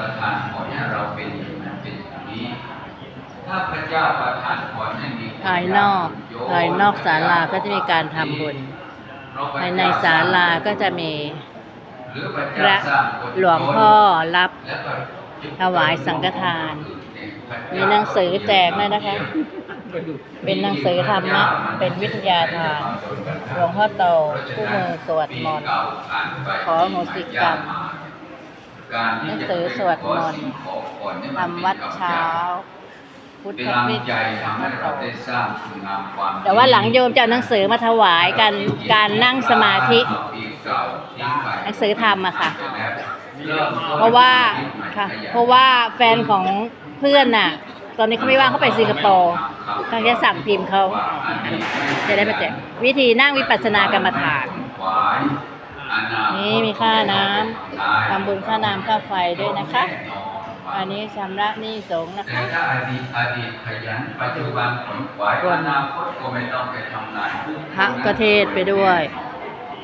ประทานพรให้เราเป็นอย่างนั้นเป็นอย่างนี้ ถ้าพระเจ้าประทานพรให้มีภายนอกภายนอกศาลาก็จะมีการทำบุญภายในศาลาก็จะมีหรือพระพเจ้าระสร้างคนหลวงพ่อรับแล้วก็จุดถวายสังฆทาน มีหนังสือแจกด้วยนะคะ เป็นหนังสือธรรมะ เป็นวิทยาทานหลวงพ่อโตคู่มือสวดมนต์ขออโหสิกรรม หนังสือสวดมนต์ทำวัดเช้า พุทธวิทใจย์ทำให้เราได้สร้างคุณงามามดีแต่ว่าหลังโยมจะเอาหนังสือมาถวายกันการนั่งสมาธิ หนังสือธรรมอะค่ะ เพราะว่าค่ะ เพราะว่าแฟนของเพื่อนน่ะ ตอนนี้เขาไม่ว่างเขาไปสิงคโปร์เขาจะสั่งพิมพ์เขาจะได้มาแจกวิธีนั่งวิปัสสนากรรมฐาน นี่มีค่าน้ำทำบุญค่าน้ำค่าไฟด้วยนะคะ อันนี้ชำระหนี้สงฆ์นะแต่คะถ้าอดีตอดีตขยันปัจจุบันผลขวายอนาคตก็ไม่ต้องไปทำงานพระก็เทศไปด้วย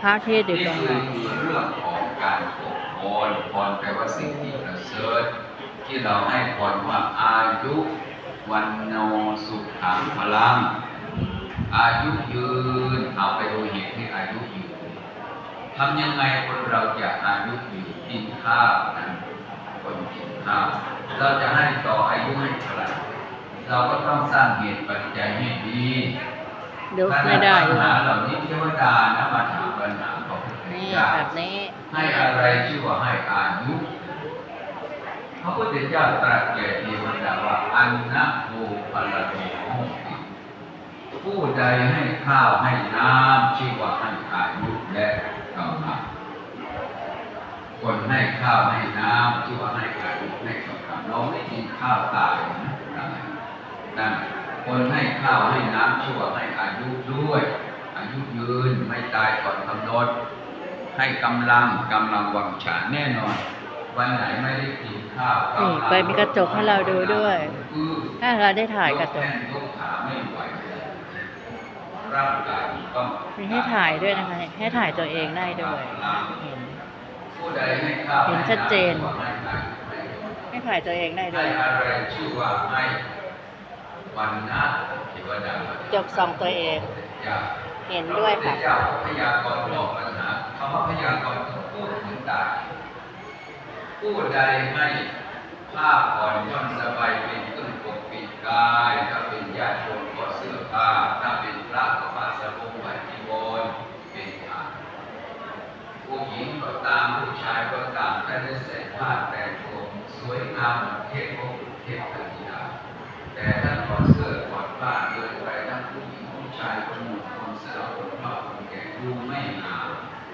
พระเทศอยู่นี่ตรงคืนั้อนเรื่องของการปกพรพรแปลว่าสิ่งที่ประเสริฐที่เราให้พรว่าอายุวันโนสุขังพลังอายุยืนเอาไปดูเหตุที่อายุยืน ทำยังไงคนเราจะอายุยืนกินข้าวนะคนกินข้าวเราจะให้ต่ออายุให้เท่าไหร่เราก็ต้องสร้างเหตุปัจจัยให้ดียกไม่ได้ปัญหาเหล่านี้เทวดานะมาถามปัญหาของพระพุทธนี่เจ้าแบบนี้ให้อะไรชื่อว่าให้อายุพระพุทธเจ้าตรัสแก่เทวดาว่าอันนะโภพลโนโหติผู้ใดให้ข้าวให้น้ำชื่อว่าให้อายุและ กำลังคนให้ข้าวให้น้ำชื่อว่าให้อายุและกำลังเราไม่กินข้าวตายนะนั่นคนให้ข้าวให้น้ำชื่อว่าให้อายุด้วย อายุยืนไม่ตายก่อนกำหนดให้กำลังกำลังวังชาแน่นอนวันไหนไม่ได้กินข้าวนี่ไปมีกระจกให้เราดูด้วย ถ้าเราได้ถ่ายกระจก ร่างกายต้องมีให้ถ่ายด้วยนะคะเนี่ยให้ถ่ายตัวเองได้ด้วยเห็นผู้ใดให้ข้าวเห็นชัดเจนให้อายุให้ถ่ายตัวเองได้ด้ให้วยอะไรชื่อว่าให้วันนะเทวดาจกส่องตัวเองอย่าเห็นด้วยค่ะพระเจ้าพยากรณ์บอกปัญหาคำว่าพยากรณ์คือพูดถึงตายผู้ใดให้ผ้าผ่อนย่อนสบายเป็นเครื่องปกปิดกายถ้าเป็นญาติโยมก็เสื้อผ้า ถ้าเป็นพระก็ผ้าสบงไหวจีวรเป็นทางผู้หญิงก็ตามผู้ชายก็ตามถ้าได้ใส่ผ้าแต่งตัวสวยงามเหมือนเทพพระเทพธิดาแต่ถ้าถอดเสื้อถอดผ้าเดินไปทั้งผู้หญิงผู้ ชายคนหนุ่มคนสาวคนพ่อคนแก่ดูไม่งาม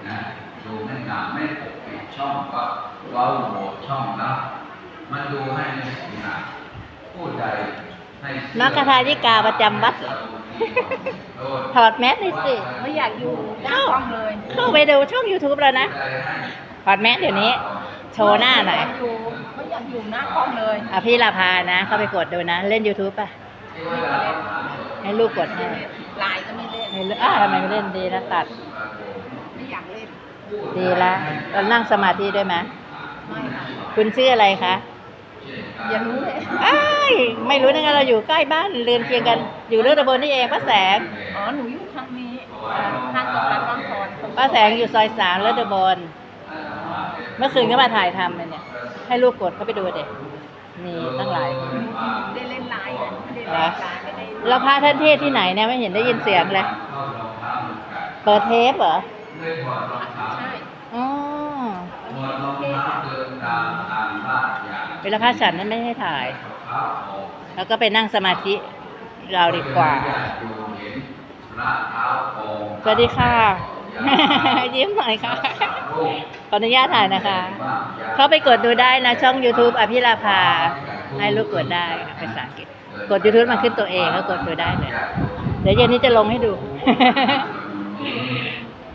นะดูไม่งามไม่ปกปิดช่องก็เว้าโหวช่องลับมันดูให้ไม่สวยงามผู้ใดให้เสื้อมัคคทายิกาประจำวัดเหรอถอดแมสหน่อยสิไม่อยากอยู่หน้ากล้องเลยเข้าไปดูช่อง YouTube แล้วนะถอดแมสเดี๋ยวนี้ โชว์หน้าหน่อยไม่ากอยู่ไม่อยากอยู่หน้ากล้องเลยอะพี่ลาพานะ เข้าไปกดดูนะ เล่น YouTube ป่ะ ให้ลูกกดให้ไลน์ก็ไม่เล่นให้ลูกอะทำไมไม่เล่นดีนะตัด ไม่อยากเล่น ดีละเรานั่งสมาธิด้วยไหมไม่ค่ะคุณชื่ออะไรคะอย่ารู้เลยอ้ายไม่รู้ได้ไงเราอยู่ใกล้บ้านเรือนเคียงกัน อยู่เรื่องตะบนนี่เองป้าแสง อ๋อ หนูอยู่ข้างนี้ข้างตรงนั้นต้องทอนป้าแสงอยู่ซอยสามเรื่องตะบนเมื่อคืนก็มาถ่ายทำเลยเนี่ย ให้ลูกกดเข้าไปดูเด็กมีตั้งหลายคนได้เล่นไลน์กันไม่ได้เล่นไลน์ไม่ได้ แล้วพระท่านเทศที่ไหนเนี่ยไม่เห็นได้ยินเสียงเลยเปิดเทปเหรอใช่อ๋อหมวดรองเท้าเดินตามทางลาดยางเวลาพระฉันนั้นไม่ให้ถ่ายเท้าออกแล้วก็ไปนั่งสมาธิเราดีกว่าญติโยมเห็นพระเท้าโป่งสวัสดีค่ะ ยิ้มหน่อยค่ะ ขออนุญาตถ่ายนะคะ เข้าไปกดดูได้นะ ช่อง YouTube อภิราภา ให้ลูกกดได้ภาษาอังกฤษ กด YouTube มันขึ้นตัวเองก็กดดูได้เลย เดี๋ยวเย็นนี้จะลงให้ดู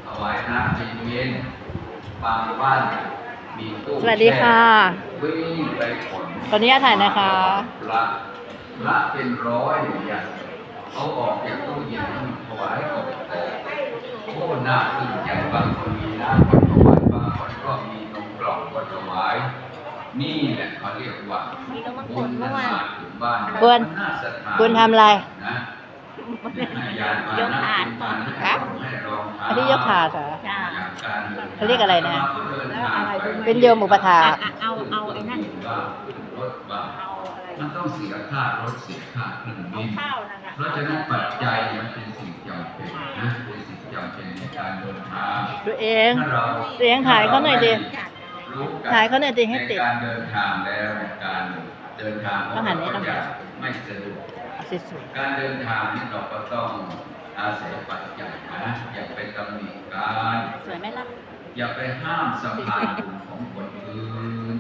ถวายน้ำเย็นๆบางบ้านมีตู้สวัสดีค่ะวิ่งไปขนขออนุญาตถ่ายนะคะพระพระเป็นร้อยอย่างเขาออกจากตู้เย็นถวายกับโอ้หน้าตื่นใจบางคนมีน้ำก็ถวายบางคนก็มีนมกล่องก็ถวาย นี่แหละเขาเรียกว่ามีน้ำมันบุฝญนเมื่นั้อนวานมาถึงบ้านควรน่าศรัทธาคุณทำอะไรนะให้ญาติมายกนะถาดคุณมานะฮะให้รองเท้าอันนี้ยกถาดเหรอจ้าเขาเรียกอะไรนะแล้วอะไรรู้ไหมเป็นโยมอุปถาอะกอะเอาเอาไอ้นั่นบ้างขึ้นรถบ้างเอาอะไรมันต้องเสียค่ารถเสียค่าเครื่องเอาบินข้าวนั่นน่ะเพราะฉะนั้นปัจจัยเนี่ยมันเป็นสิ่งจำเป็นนะเป็นสิ่งจำเป็นในการเดินทางตัวเองถ้าเราตัวเองถ่ายเขาหน่อยดิ รู้กันถ่ายเขาหน่อยดิให้ติดในการเดินทางแล้วในการเดินทางต้องหันนี้ต้องหันไม่สะดวกสวยการเดินทางนี่เราก็ต้องอาศัยปัจจัยนะอย่าไปตำหนิการๆสวยไหมล่ะอย่าไปห้ามสัมพันธ์ของคนอื่น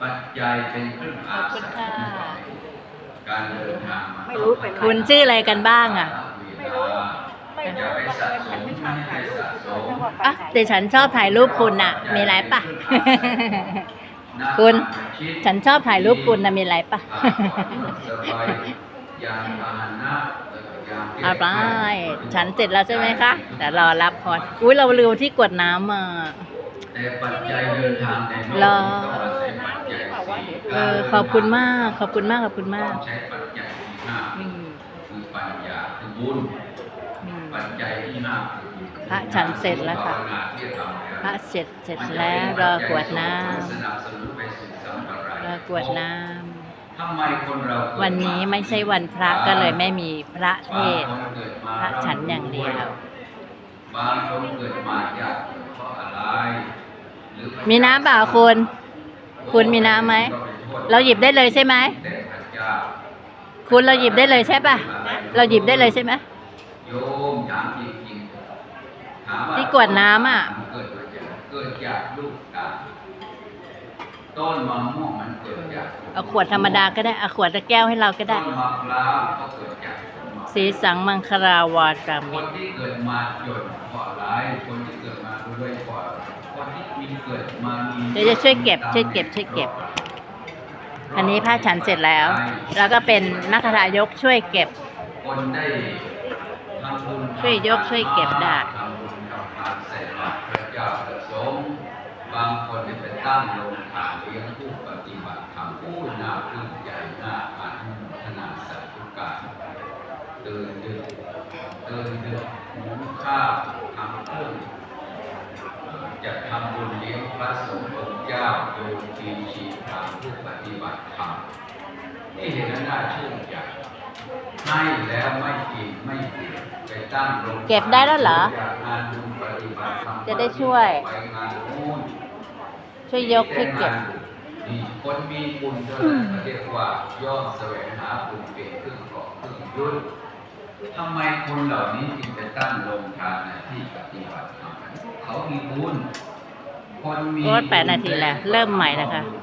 ปัจจัยเป็นเครื่องอาศัยของเราการเดินทางมาไม่รู้เป็นไรคุณชื่ออะไรกันบ้างอะไม่รู้ อย่าไปสะสมไม่ให้สะสมอะแต่ฉันชอบถ่ายรูปคุณน่ะ มีอะไรปะ คุณฉันชอบถ่ายรูปคุณนะมีอะไรปะ เอาไปฉันเสร็จแล้วใช่ไหมคะแต่รอรับพรอุ้ยเราลืมที่กวดน้ำอะแต่ปัจจัยเดินทางในโลเหรอกต้องอาศัยปัจจัยสี่เออขอบคุณมาก ขอบคุณมาก ขอบคุณมากต้องใช้ปัจจัยที่ห้าอืม คือปัญญาคือบุญ พระฉันเสร็จแล้วค่ะ พระเสร็จเสร็จแล้วรอกวดน้ำรอกวดน้ำวันนี้ไม่ใช่วันพระก็เลยไม่มีพระเทศ พระฉันอย่างเดียวบางคนเกิดมาอยากเพราะอะไรมีน้ำเปล่าคุณ คุณมีน้ำไหม เราหยิบได้เลยใช่ไหม คุณเราหยิบได้เลยใช่ปะเราหยิบได้เลยใช่ไหม โยมถามจริงๆถามว่าที่กวดน้ำอะเกิดมาจากเกิดจากลูกตาลต้นมะม่วงมันเกิดจากเอาขวดธรรมดาก็ได้เอาขวดตะแก้วให้เราก็ได้ ต้นมะพร้าวก็เกิดจากต้นมะพร้าวสีสังมังคลาวาตาคมินที่เกิดมาจนเพราะอะไรคนที่เกิดมาด้วยเพราะคนที่มีเกิดมามีเดี๋ยวจะช่วยเก็บช่วยเก็บช่วยเก็บ อันนี้ผ้าฉันเสร็จแล้ว แล้วก็เป็นนักทายกช่วยเก็บคนได้ทำบุญ ช่วยยกช่วยเก็บได้ทำบุญทำทานใส่บาตรพระเจ้าประสงบางคนได้ไปตั้งโรงทานเลี้ยงผู้ปฏิบัติธรรมผู้น่าปลื้มใจน่าอนุโมทนาสาธุการตื่นเดึกตื่นเดึกหุงข้าวทำเครื่องจะทำบุญเลี้ยงพระสงฆ์องค์เจ้าโยทีชีพรามผู้ปฏิบัติธรรมนี่เห็นแล้วน่าชื่นใจ ให้แล้วไม่กินไม่กินไปตั้งโรงทานเก็บได้แล้วเหรออยากงานบุญปฏิบัติธรรมจะได้ช่วย ไปงานนู่น ช่วยยกช่วยเก็บ นี่คนมีบุญเท่านั้นเขาเรียกว่าย่อมแสวงหาบุญเป็นเครื่องเกาะเครื่องยุดทำไมคนเหล่านี้จึงไปตั้งโรงทานในที่ปฏิบัติธรรมเขามีบุญคนมีโอ้ยแปดนาทีแล้วเริ่มใหม่นะคะ